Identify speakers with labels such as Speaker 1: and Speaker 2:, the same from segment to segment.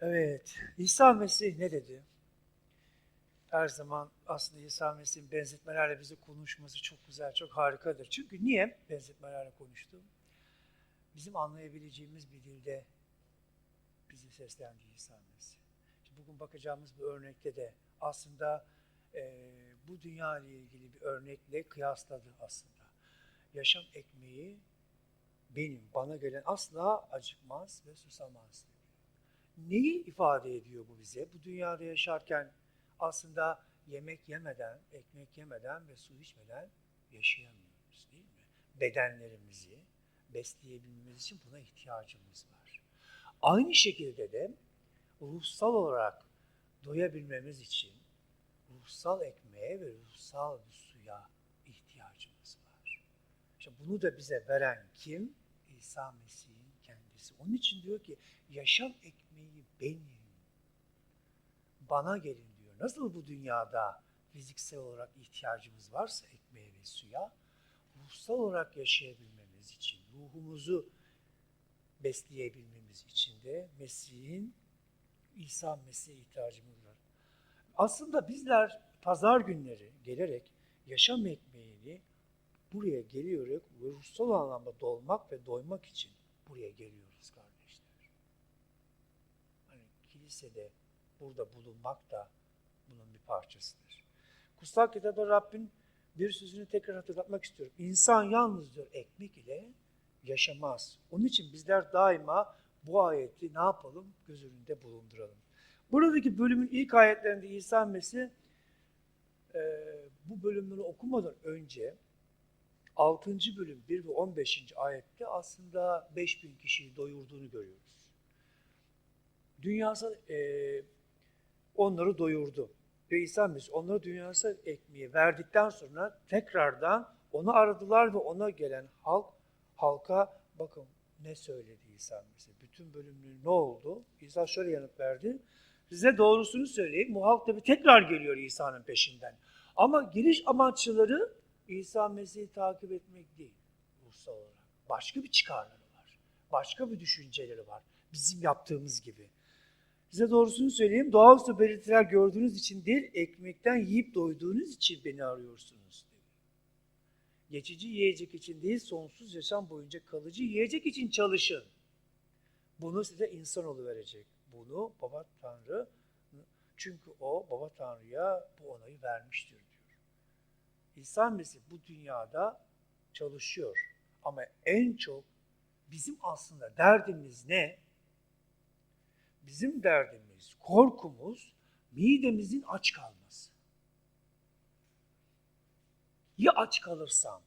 Speaker 1: Evet, İsa Mesih ne dedi? Her zaman aslında İsa Mesih'in benzetmelerle bize konuşması çok güzel, çok harikadır. Çünkü niye benzetmelerle konuştu? Bizim anlayabileceğimiz bir dilde bizi seslendi İsa Mesih. Şimdi bugün bakacağımız bir örnekte de aslında e, bu dünya ile ilgili bir örnekle kıyasladı aslında. Yaşam ekmeği benim, bana gelen asla acıkmaz ve susamaz. Neyi ifade ediyor bu bize? Bu dünyada yaşarken aslında yemek yemeden, ekmek yemeden ve su içmeden yaşayamıyoruz değil mi? Bedenlerimizi besleyebilmemiz için buna ihtiyacımız var. Aynı şekilde de ruhsal olarak doyabilmemiz için ruhsal ekmeğe ve ruhsal bir suya ihtiyacımız var. İşte bunu da bize veren kim? İsa Mesih'in kendisi. Onun için diyor ki yaşam ekmeği benim. Bana gelin diyor. Nasıl bu dünyada fiziksel olarak ihtiyacımız varsa ekmeğe ve suya, ruhsal olarak yaşayabilmemiz için, ruhumuzu besleyebilmemiz için de Mesih'in, İsa Mesih'e ihtiyacımız var. Aslında bizler pazar günleri gelerek yaşam ekmeğini buraya geliyoruz ve ruhsal anlamda dolmak ve doymak için buraya geliyoruz kardeşler. Hani kilisede burada bulunmak da bunun bir parçasıdır. Kutsal kitapta Rabbin bir sözünü tekrar hatırlatmak istiyorum. İnsan yalnız diyor ekmek ile yaşamaz. Onun için bizler daima bu ayeti ne yapalım? Göz önünde bulunduralım. Buradaki bölümün ilk ayetlerinde İsa Mesih e, bu bölümleri okumadan önce 6. bölüm 1 ve 15. ayette aslında 5000 kişiyi doyurduğunu görüyoruz. Dünyası e, onları doyurdu. Ve İsa Mesih onlara dünyasal ekmeği verdikten sonra tekrardan onu aradılar ve ona gelen halk halka bakın ne söyledi İsa Mesih. Bütün bölümleri ne oldu? İsa şöyle yanıt verdi. Size doğrusunu söyleyeyim. Bu halk tabi tekrar geliyor İsa'nın peşinden. Ama giriş amaçları İsa Mesih'i takip etmek değil ruhsal olarak. Başka bir çıkarları var. Başka bir düşünceleri var. Bizim yaptığımız gibi. Size doğrusunu söyleyeyim. Doğaüstü belirtiler gördüğünüz için değil, ekmekten yiyip doyduğunuz için beni arıyorsunuz. Geçici yiyecek için değil, sonsuz yaşam boyunca kalıcı yiyecek için çalışın. Bunu size insanoğlu verecek. Bunu Baba Tanrı, çünkü o Baba Tanrı'ya bu onayı vermiştir diyor. İsa Mesih bu dünyada çalışıyor. Ama en çok bizim aslında derdimiz ne? Bizim derdimiz, korkumuz midemizin aç kalması. Ya aç kalırsam?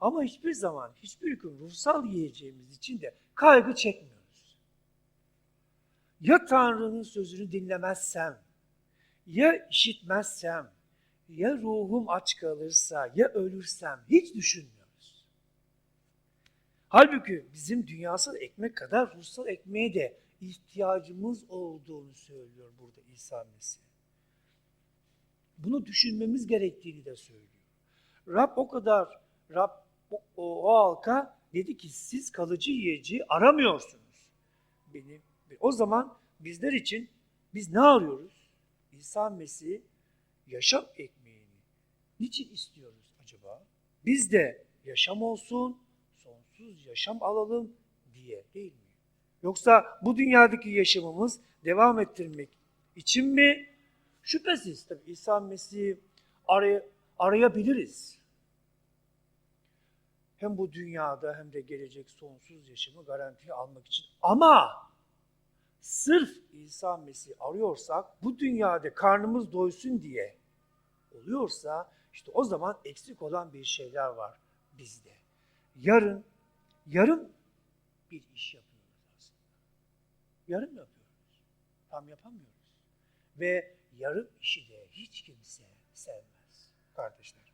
Speaker 1: Ama hiçbir zaman, hiçbir gün ruhsal yiyeceğimiz için de kaygı çekmiyoruz. Ya Tanrı'nın sözünü dinlemezsem, ya işitmezsem, ya ruhum aç kalırsa, ya ölürsem hiç düşünmüyoruz. Halbuki bizim dünyasal ekmek kadar ruhsal ekmeğe de ihtiyacımız olduğunu söylüyor burada İsa Mesih. Bunu düşünmemiz gerektiğini de söylüyor. Rab o kadar, Rab o, o, o halka dedi ki siz kalıcı yiyeceği aramıyorsunuz. Benim, o zaman bizler için biz ne arıyoruz? İsa Mesih yaşam ekmeğini niçin istiyoruz acaba? Biz de yaşam olsun, sonsuz yaşam alalım diye değil mi? Yoksa bu dünyadaki yaşamımız devam ettirmek için mi? Şüphesiz tabii İsa Mesih'i aray arayabiliriz. Hem bu dünyada hem de gelecek sonsuz yaşamı garantiye almak için. Ama sırf İsa Mesih arıyorsak bu dünyada karnımız doysun diye oluyorsa işte o zaman eksik olan bir şeyler var bizde. Yarın, yarın bir iş yapıyoruz. Yarım yapıyoruz. Tam yapamıyoruz. Ve yarım işi de hiç kimse sevmez kardeşler.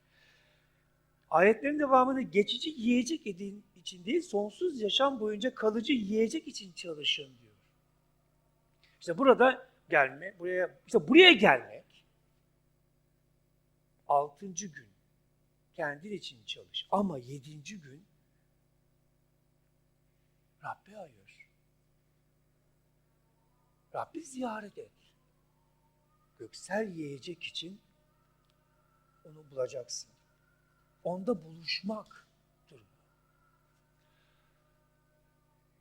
Speaker 1: Ayetlerin devamında geçici yiyecek edin için değil, sonsuz yaşam boyunca kalıcı yiyecek için çalışın diyor. İşte burada gelme, buraya işte buraya gelmek altıncı gün kendin için çalış. Ama yedinci gün Rabbe ayır. Rabbi ziyaret et. Göksel yiyecek için onu bulacaksın. Onda buluşmak bu.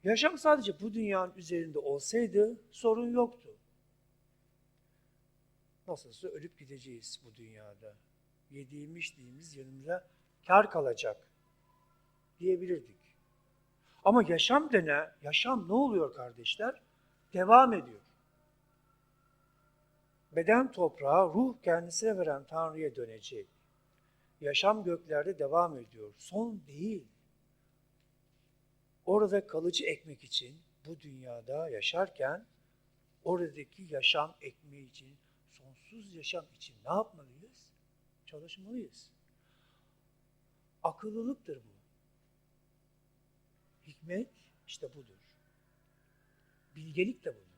Speaker 1: Yaşam sadece bu dünyanın üzerinde olsaydı sorun yoktu. Nasılsa ölüp gideceğiz bu dünyada. Yediğimiz içtiğimiz yanımıza kar kalacak diyebilirdik. Ama yaşam dene, yaşam ne oluyor kardeşler? Devam ediyor. Beden toprağa, ruh kendisine veren Tanrı'ya dönecek. Yaşam göklerde devam ediyor. Son değil. Orada kalıcı ekmek için bu dünyada yaşarken oradaki yaşam ekmeği için, sonsuz yaşam için ne yapmalıyız? Çalışmalıyız. Akıllılıktır bu. Hikmet işte budur. Bilgelik de budur.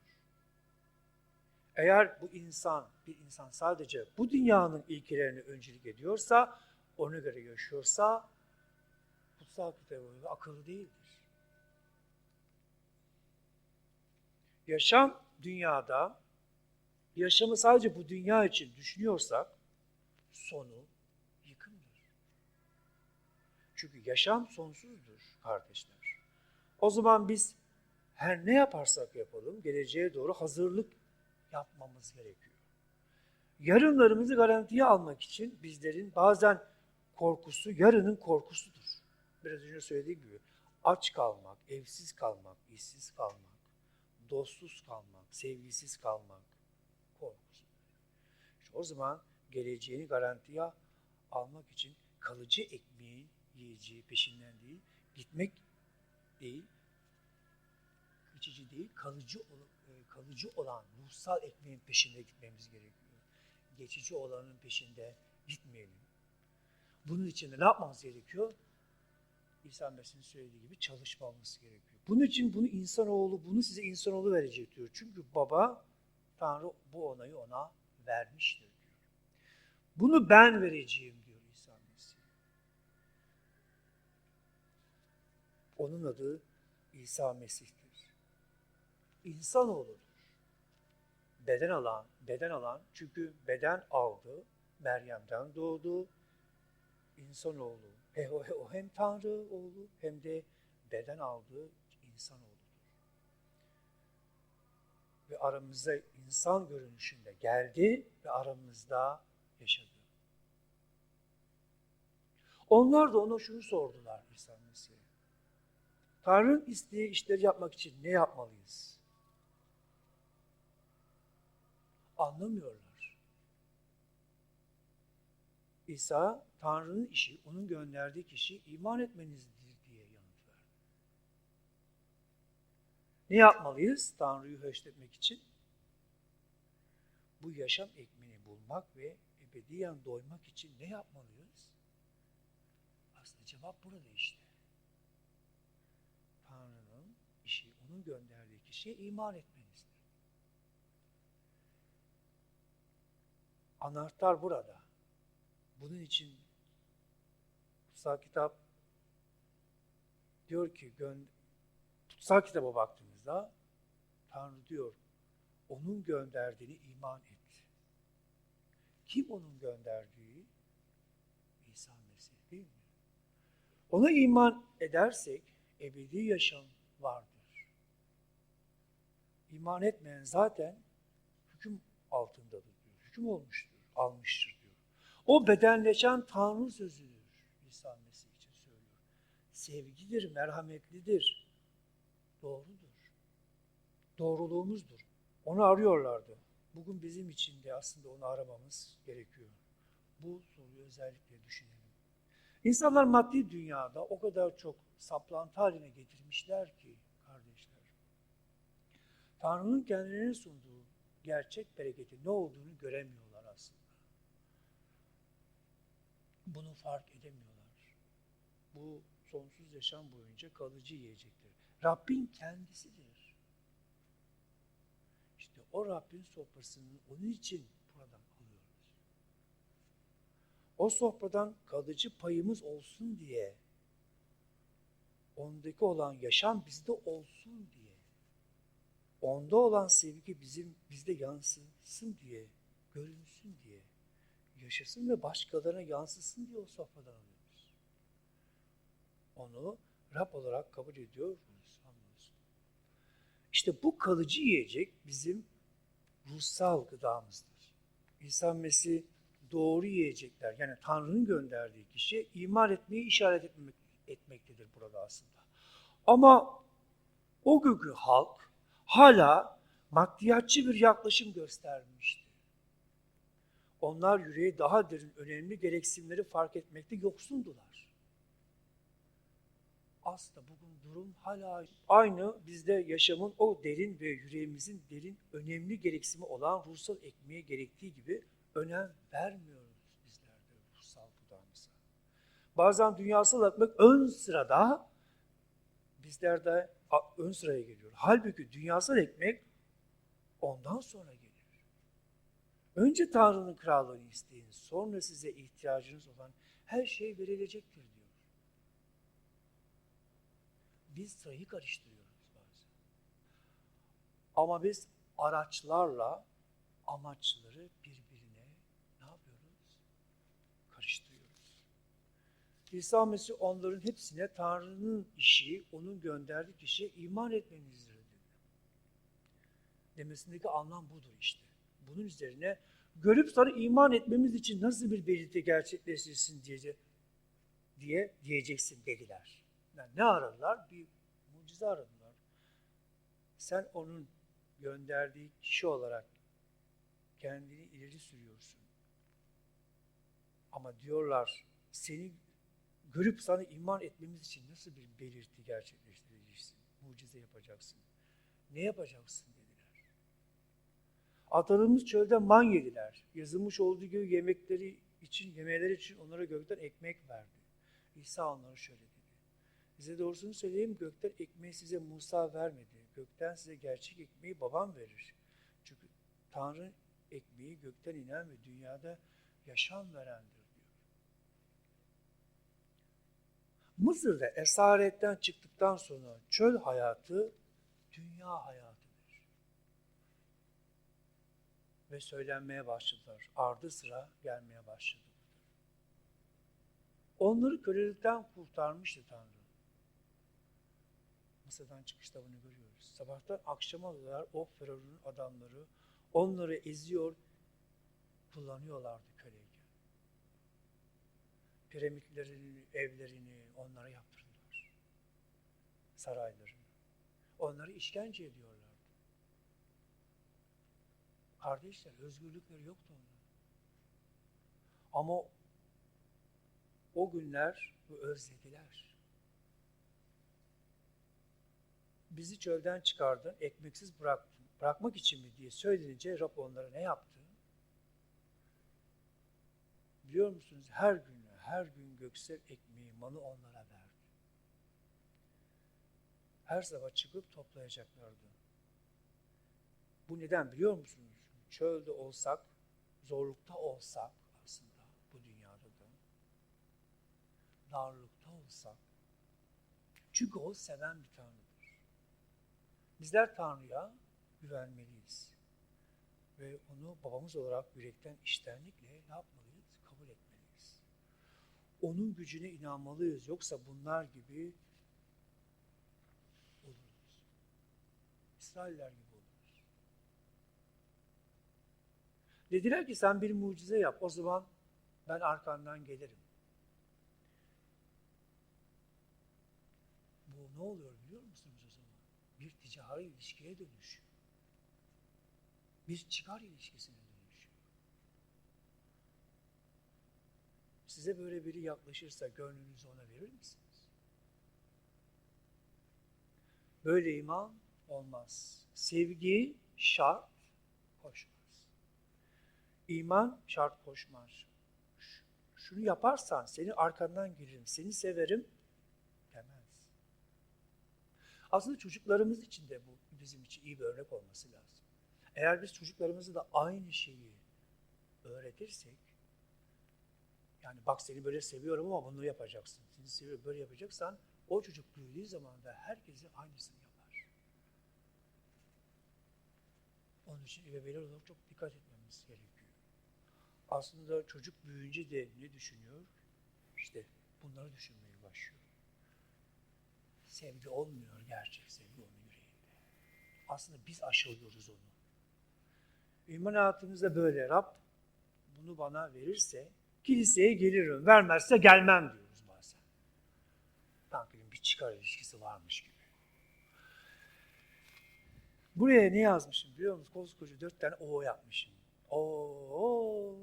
Speaker 1: Eğer bu insan, bir insan sadece bu dünyanın ilkelerini öncülük ediyorsa, ona göre yaşıyorsa, kutsal kitabı akıllı değildir. Yaşam dünyada, yaşamı sadece bu dünya için düşünüyorsak, sonu yıkımdır. Çünkü yaşam sonsuzdur kardeşler. O zaman biz her ne yaparsak yapalım, geleceğe doğru hazırlık yapmamız gerekiyor. Yarınlarımızı garantiye almak için bizlerin bazen korkusu, yarının korkusudur. Biraz önce söylediğim gibi aç kalmak, evsiz kalmak, işsiz kalmak, dostsuz kalmak, sevgisiz kalmak korkusu. İşte o zaman geleceğini garantiye almak için kalıcı ekmeğin yiyeceği peşinden değil, gitmek değil, geçici değil, kalıcı olan, kalıcı olan ruhsal ekmeğin peşinde gitmemiz gerekiyor. Geçici olanın peşinde gitmeyelim. Bunun için de ne yapmamız gerekiyor? İsa Mesih'in söylediği gibi çalışmamız gerekiyor. Bunun için bunu insanoğlu, bunu size insanoğlu verecek diyor. Çünkü baba, Tanrı bu onayı ona vermiştir diyor. Bunu ben vereceğim diyor İsa Mesih. Onun adı İsa Mesih'tir. İnsanoğludur. Beden alan, beden alan çünkü beden aldı, Meryem'den doğdu, insanoğlu. E, o, o hem Tanrı oğlu hem de beden aldığı insanoğludur. Ve aramızda insan görünüşünde geldi ve aramızda yaşadı. Onlar da ona şunu sordular İsa Mesih'e. Tanrı'nın istediği işleri yapmak için ne yapmalıyız? Anlamıyorlar. İsa, Tanrı'nın işi, onun gönderdiği kişi iman etmenizdir diye yanıt verdi. Ne yapmalıyız Tanrı'yı höşletmek için? Bu yaşam ekmeğini bulmak ve ebediyen doymak için ne yapmalıyız? Aslında cevap burada işte. Tanrı'nın işi, onun gönderdiği kişiye iman etmenizdir. Anahtar burada. Bunun için kutsal kitap diyor ki, kutsal kitaba baktığımızda Tanrı diyor, onun gönderdiğini iman et. Kim onun gönderdiği? İsa Mesih değil mi? Ona iman edersek ebedi yaşam vardır. İman etmeyen zaten hüküm altındadır diyor. Hüküm olmuştur, almıştır diyor. O bedenleşen Tanrı sözüdür. İsa Mesih için söylüyor. Sevgidir, merhametlidir. Doğrudur. Doğruluğumuzdur. Onu arıyorlardı. Bugün bizim için de aslında onu aramamız gerekiyor. Bu soruyu özellikle düşünelim. İnsanlar maddi dünyada o kadar çok saplantı haline getirmişler ki kardeşler. Tanrı'nın kendilerine sunduğu gerçek bereketin ne olduğunu göremiyorlar aslında. Bunu fark edemiyorlar. Bu sonsuz yaşam boyunca kalıcı yiyecektir. Rabbin kendisidir. İşte o Rabbin sofrasını onun için buradan alıyoruz. O sofradan kalıcı payımız olsun diye ondaki olan yaşam bizde olsun diye onda olan sevgi bizim bizde yansısın diye, görünsün diye, yaşasın ve başkalarına yansısın diye o sofradan alıyoruz. Onu Rab olarak kabul ediyoruz. anlıyoruz. İşte bu kalıcı yiyecek bizim ruhsal gıdamızdır. İsa Mesih doğru yiyecekler, yani Tanrı'nın gönderdiği kişi iman etmeyi işaret etmek, etmektedir burada aslında. Ama o günkü halk hala maddiyatçı bir yaklaşım göstermişti. Onlar yüreği daha derin, önemli gereksinimleri fark etmekte yoksundular. Aslında bugün durum hala aynı bizde yaşamın o derin ve yüreğimizin derin, önemli gereksinimi olan ruhsal ekmeğe gerektiği gibi önem vermiyoruz bizler de ruhsal gıdamıza. Bazen dünyasal ekmek ön sırada, bizlerde ön sıraya geliyor. Halbuki dünyasal ekmek ondan sonra. Önce Tanrı'nın krallığını isteyin, sonra size ihtiyacınız olan her şey verilecektir diyor. Biz sırayı karıştırıyoruz bazen. Ama biz araçlarla amaçları birbirine ne yapıyoruz? Karıştırıyoruz. İsa Mesih onların hepsine Tanrı'nın işi, onun gönderdiği kişiye iman etmenizdir dedi. Demesindeki anlam budur işte. Bunun üzerine görüp sonra iman etmemiz için nasıl bir belirti gerçekleştirsin diye, diye diyeceksin dediler. Yani ne aradılar? Bir mucize aradılar. Sen onun gönderdiği kişi olarak kendini ileri sürüyorsun. Ama diyorlar seni görüp sana iman etmemiz için nasıl bir belirti gerçekleştireceksin? Mucize yapacaksın. Ne yapacaksın. Atalarımız çölde man yediler. Yazılmış olduğu gibi yemekleri için, yemeğleri için onlara gökten ekmek verdi. İsa onlara şöyle dedi. Size doğrusunu söyleyeyim, gökten ekmeği size Musa vermedi. Gökten size gerçek ekmeği babam verir. Çünkü Tanrı ekmeği gökten inen ve dünyada yaşam verendir diyor. Mısır'da esaretten çıktıktan sonra çöl hayatı dünya hayatıdır. Ve söylenmeye başladılar. Ardı sıra gelmeye başladı. Onları kölelikten kurtarmıştı Tanrı. Mısır'dan çıkışta bunu görüyoruz. Sabahtan akşama kadar o Firavun'un adamları onları eziyor, kullanıyorlardı köleyken. Piramitlerini, evlerini onlara yaptırdılar. Saraylarını. Onları işkence ediyorlardı. Kardeşler, özgürlükleri yoktu onların. Ama o günler özlediler. Bizi çölden çıkardın, ekmeksiz bıraktın. Bırakmak için mi diye söylenince Rab onlara ne yaptı? Biliyor musunuz her gün, her gün göksel ekmeği, manı onlara verdi. Her sabah çıkıp toplayacaklardı. Bu neden biliyor musunuz? Çölde olsak, zorlukta olsak aslında bu dünyada da, darlıkta olsak, çünkü o seven bir Tanrı'dır. Bizler Tanrı'ya güvenmeliyiz. Ve onu babamız olarak yürekten iştenlikle ne yapmalıyız? Kabul etmeliyiz. Onun gücüne inanmalıyız. Yoksa bunlar gibi oluruz. İsrailler gibi oluruz. Dediler ki sen bir mucize yap. O zaman ben arkandan gelirim. Bu ne oluyor biliyor musunuz o zaman? Bir ticari ilişkiye dönüşüyor bir çıkar ilişkisine dönüşüyor. Size böyle biri yaklaşırsa gönlünüzü ona verir misiniz? Böyle iman olmaz. Sevgi şart koşmaz. İman şart koşmaz. Şunu yaparsan seni arkandan gelirim, seni severim demez. Aslında çocuklarımız için de bu bizim için iyi bir örnek olması lazım. Eğer biz çocuklarımızı da aynı şeyi öğretirsek, yani bak seni böyle seviyorum ama bunu yapacaksın, seni seviyorum böyle yapacaksan, o çocuk büyüdüğü zaman da herkese aynısını yapar. Onun için ebeveynler olarak çok dikkat etmemiz gerekiyor. Aslında çocuk büyüyünce de ne düşünüyor? İşte bunları düşünmeye başlıyor. Sevgi olmuyor gerçek sevgi onun yüreğinde. Aslında biz aşılıyoruz onu. İman hayatımızda böyle Rab bunu bana verirse kiliseye gelirim, vermezse gelmem diyoruz bazen. Sanki bir çıkar ilişkisi varmış gibi. Buraya ne yazmışım biliyor musun? Koskoca dört tane O yapmışım. Oo.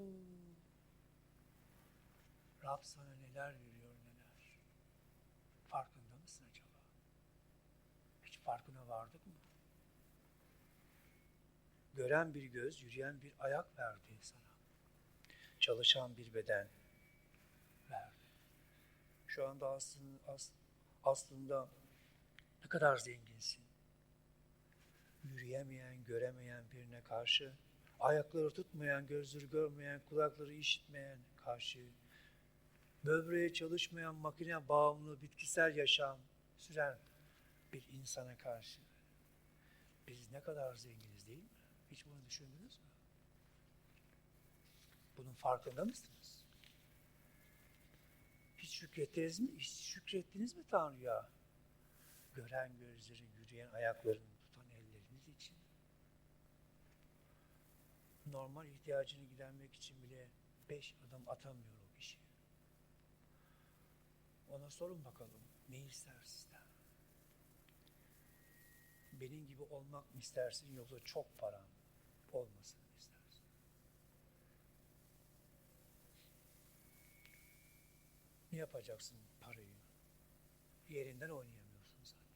Speaker 1: Rab sana neler veriyor neler. Farkında mısın acaba? Hiç farkına vardık mı? Gören bir göz, yürüyen bir ayak verdi sana. Çalışan bir beden verdi. Şu anda aslında, aslında ne kadar zenginsin. Yürüyemeyen, göremeyen birine karşı, ayakları tutmayan, gözleri görmeyen, kulakları işitmeyen karşı, böbreğe çalışmayan, makine bağımlı, bitkisel yaşam süren bir insana karşı. Biz ne kadar zenginiz değil mi? Hiç bunu düşündünüz mü? Bunun farkında mısınız? Hiç şükrettiniz mi? Hiç şükrettiniz mi Tanrı'ya? Gören gözlerin, yürüyen ayakların, tutan elleriniz için. Normal ihtiyacını gidermek için bile beş adım atamıyor. Ona sorun bakalım ne ister sizden? Benim gibi olmak mı istersin yoksa çok param olmasın mı istersin? Ne yapacaksın parayı? Yerinden oynayamıyorsun zaten.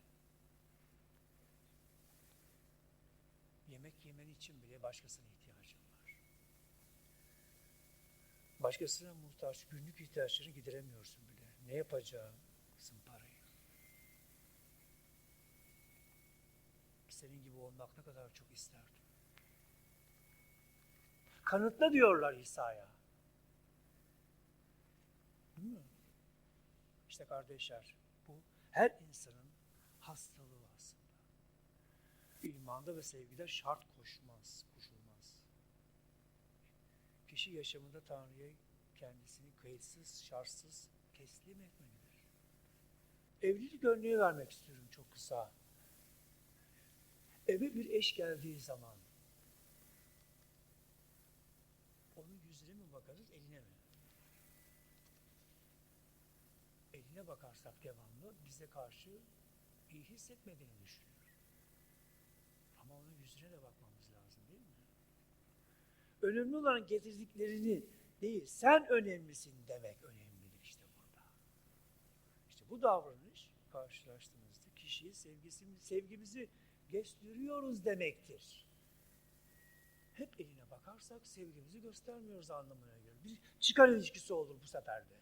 Speaker 1: Yemek yemen için bile başkasına ihtiyacın var. Başkasına muhtaç, günlük ihtiyaçlarını gideremiyorsun bile. Ne yapacaksın parayı? Senin gibi olmak ne kadar çok isterdim. Kanıtla diyorlar İsa'ya. İşte kardeşler, bu her insanın hastalığı aslında. İmanda ve sevgide şart koşmaz, koşulmaz. Kişi yaşamında Tanrı'ya kendisini kayıtsız, şartsız teslim etmelidir. Evlilik örneği vermek istiyorum çok kısa. Eve bir eş geldiği zaman onun yüzüne mi bakarız, eline mi? Eline bakarsak devamlı bize karşı iyi hissetmediğini düşünüyor. Ama onun yüzüne de bakmamız lazım değil mi? Önemli olan getirdiklerini değil, sen önemlisin demek. İşte bu davranış karşılaştığımızda kişiye sevgisini, sevgimizi gösteriyoruz demektir. Hep eline bakarsak sevgimizi göstermiyoruz anlamına gelir. Bir çıkar ilişkisi olur bu sefer de.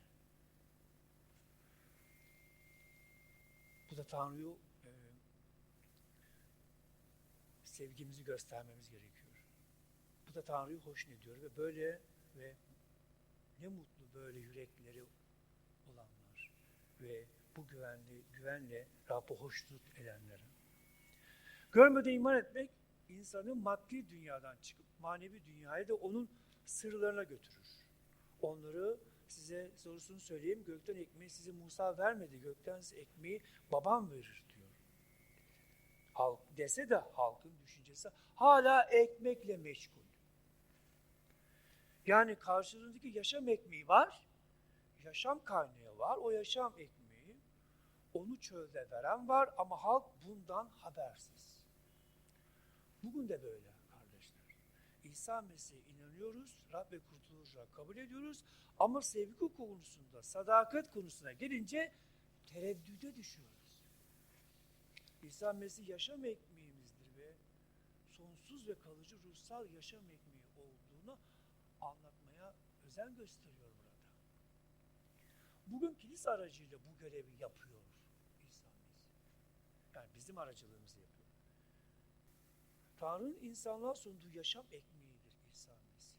Speaker 1: Bu da Tanrı'yı e, sevgimizi göstermemiz gerekiyor. Bu da Tanrı'yı hoşnediyor ve böyle ve ne mutlu böyle yürekleri olanlar ve bu güvenli, güvenle Rabb'e hoşnut edenlere. Görmeden iman etmek insanı maddi dünyadan çıkıp manevi dünyaya da onun sırlarına götürür. Onları size sorusunu söyleyeyim. Gökten ekmeği size Musa vermedi. Gökten ekmeği babam verir diyor. Halk dese de halkın düşüncesi hala ekmekle meşgul. Yani karşılığındaki yaşam ekmeği var. Yaşam kaynağı var. O yaşam ekmeği onu çölde veren var ama halk bundan habersiz. Bugün de böyle kardeşler. İsa Mesih'e inanıyoruz, Rab ve kurtuluşa kabul ediyoruz ama sevgi konusunda, sadakat konusuna gelince tereddüde düşüyoruz. İsa Mesih yaşam ekmeğimizdir ve sonsuz ve kalıcı ruhsal yaşam ekmeği olduğunu anlatmaya özen gösteriyor burada. Bugün kilise aracıyla bu görevi yapıyor İsa Mesih. Yani bizim aracılığımızı yapıyor. Tanrı'nın insanlığa sunduğu yaşam ekmeğidir İsa Mesih.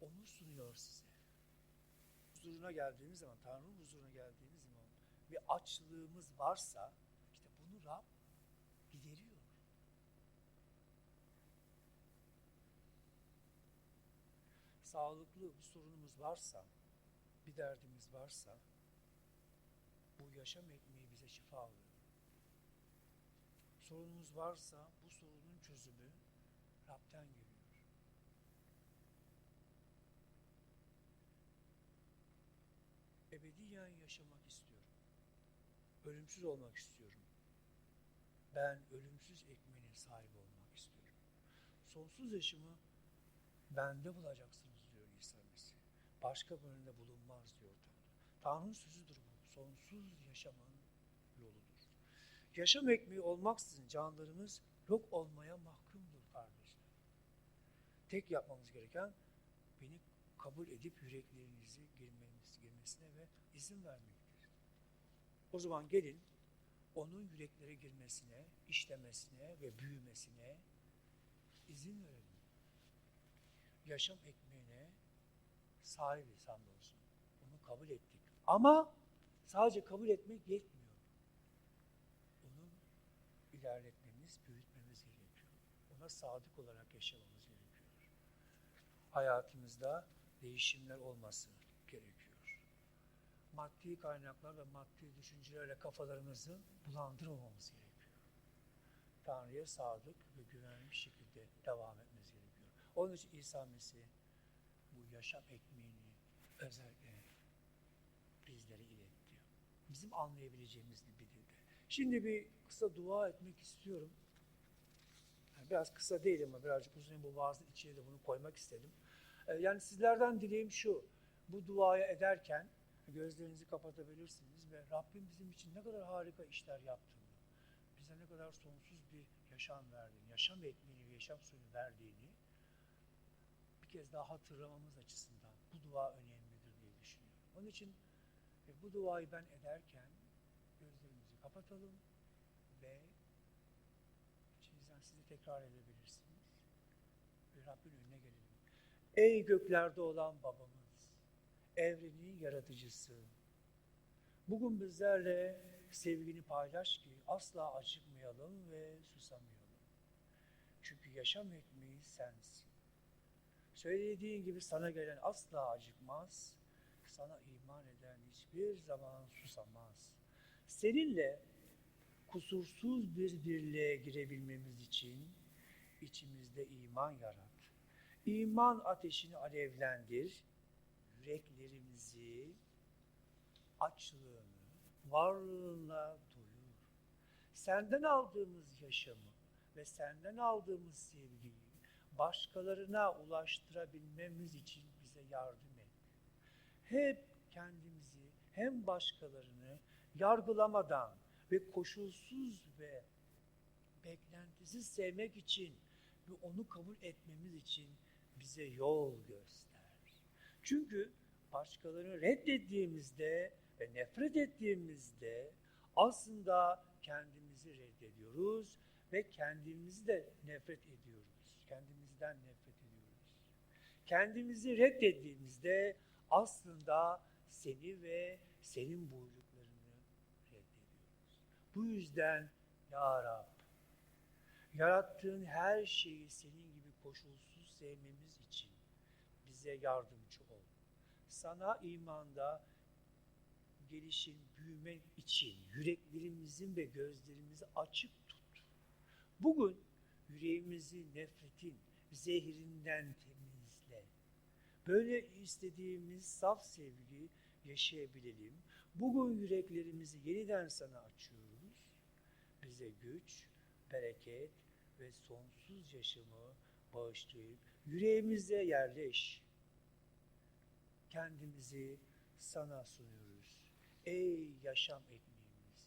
Speaker 1: Onu sunuyor size. Huzuruna geldiğimiz zaman, Tanrı'nın huzuruna geldiğimiz zaman bir açlığımız varsa işte bunu Rab gideriyor. sağlıklı bir sorunumuz varsa, bir derdimiz varsa, bu yaşam ekmeği bize şifa alıyor. Sorunumuz varsa bu sorunun çözümü Rab'den geliyor. Ebediyen yaşamak istiyorum. Ölümsüz olmak istiyorum. Ben ölümsüz ekmeğinin sahibi olmak istiyorum. Sonsuz yaşamı bende bulacaksınız diyor İsa Mesih. Başka birinde bulunmaz diyor Tanrı. Tanrı'nın sözüdür bu. Sonsuz yoludur. Yaşam ekmeği olmaksızın canlarımız yok olmaya mahkumdur kardeşler. Tek yapmamız gereken beni kabul edip yüreklerinizi girmemiz, girmesine ve izin vermektir. O zaman gelin onun yüreklere girmesine, işlemesine ve büyümesine izin verelim. Yaşam ekmeğine sahibiz hamdolsun. Onu kabul ettik. Ama sadece kabul etmek yetmiyor. İlerletmemiz, büyütmemiz gerekiyor. Ona sadık olarak yaşamamız gerekiyor. Hayatımızda değişimler olması gerekiyor. Maddi kaynaklar ve maddi düşüncelerle kafalarımızı bulandırmamamız gerekiyor. Tanrı'ya sadık ve güvenli bir şekilde devam etmemiz gerekiyor. Onun için İsa Mesih bu yaşam ekmeğini özellikle bizlere iletti. Bizim anlayabileceğimiz bir dilde. Şimdi bir kısa dua etmek istiyorum. Yani biraz kısa değil ama birazcık uzun bu vaazın içine de bunu koymak istedim. Ee, Yani sizlerden dileğim şu, bu duayı ederken gözlerinizi kapatabilirsiniz ve Rabbim bizim için ne kadar harika işler yaptığını, bize ne kadar sonsuz bir yaşam verdiğini, yaşam ekmeğini ve yaşam suyunu verdiğini bir kez daha hatırlamamız açısından bu dua önemlidir diye düşünüyorum. Onun için e, bu duayı ben ederken kapatalım ve içinizden siz de tekrar edebilirsiniz. Ve Rabbin önüne gelelim. Ey göklerde olan babamız, evrenin yaratıcısı, bugün bizlerle sevgini paylaş ki asla acıkmayalım ve susamayalım. Çünkü yaşam ekmeği sensin. Söylediğin gibi sana gelen asla acıkmaz, sana iman eden hiçbir zaman susamaz. Seninle kusursuz bir birliğe girebilmemiz için içimizde iman yarat. İman ateşini alevlendir, yüreklerimizi, açlığını, varlığına doyur. Senden aldığımız yaşamı ve senden aldığımız sevgiyi başkalarına ulaştırabilmemiz için bize yardım et. Hep kendimizi hem başkalarını yargılamadan ve koşulsuz ve beklentisiz sevmek için ve onu kabul etmemiz için bize yol göster. Çünkü başkalarını reddettiğimizde ve nefret ettiğimizde aslında kendimizi reddediyoruz ve kendimizi de nefret ediyoruz. Kendimizden nefret ediyoruz. Kendimizi reddettiğimizde aslında seni ve senin reddediyoruz. Bu yüzden Ya Rab, yarattığın her şeyi senin gibi koşulsuz sevmemiz için bize yardımcı ol. Sana imanda gelişim, büyüme için yüreklerimizin ve gözlerimizi açık tut. Bugün yüreğimizi nefretin, zehrinden temizle. Böyle istediğimiz saf sevgi yaşayabilelim. Bugün yüreklerimizi yeniden sana açıyoruz. Bize güç, bereket ve sonsuz yaşamı bağışlayıp yüreğimize yerleş. Kendimizi sana sunuyoruz. Ey yaşam ekmeğimiz,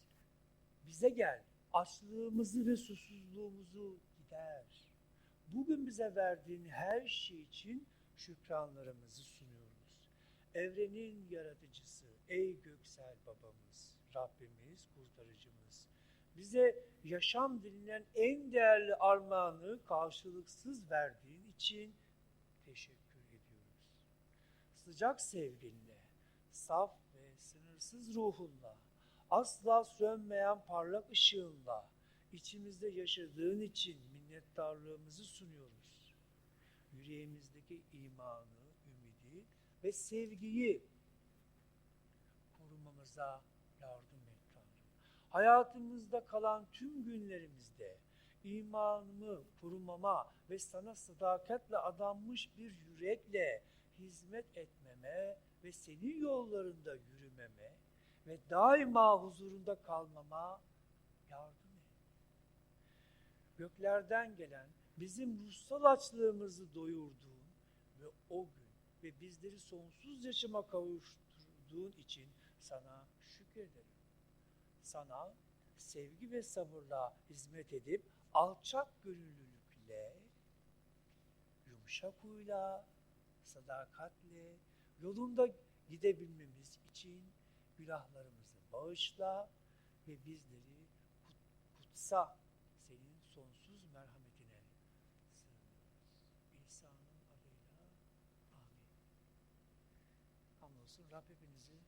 Speaker 1: bize gel, açlığımızı ve susuzluğumuzu gider. Bugün bize verdiğin her şey için şükranlarımızı sunuyoruz. Evrenin yaratıcısı, ey göksel babamız, Rabbimiz, kurtarıcımız, bize yaşam denilen en değerli armağanı karşılıksız verdiğin için teşekkür ediyoruz. Sıcak sevginle, saf ve sınırsız ruhunla, asla sönmeyen parlak ışığınla içimizde yaşadığın için minnettarlığımızı sunuyoruz. Yüreğimizdeki imanı, barışmayı ve sevgiyi korumamıza yardım. Hayatımızda kalan tüm günlerimizde imanımı korumama ve sana sadakatle adanmış bir yürekle hizmet etmeme ve senin yollarında yürümeme ve daima huzurunda kalmama yardım et. Göklerden gelen bizim ruhsal açlığımızı doyurduğun ve o gün ve bizleri sonsuz yaşama kavuşturduğun için sana şükrederim. Sana sevgi ve sabırla hizmet edip alçak gönüllülükle, yumuşak huyla, sadakatle yolunda gidebilmemiz için günahlarımızı bağışla ve bizleri kut- kutsa senin sonsuz merhametine sığınıyoruz. İsa'nın adıyla amin. Hamdolsun Rab hepinizi.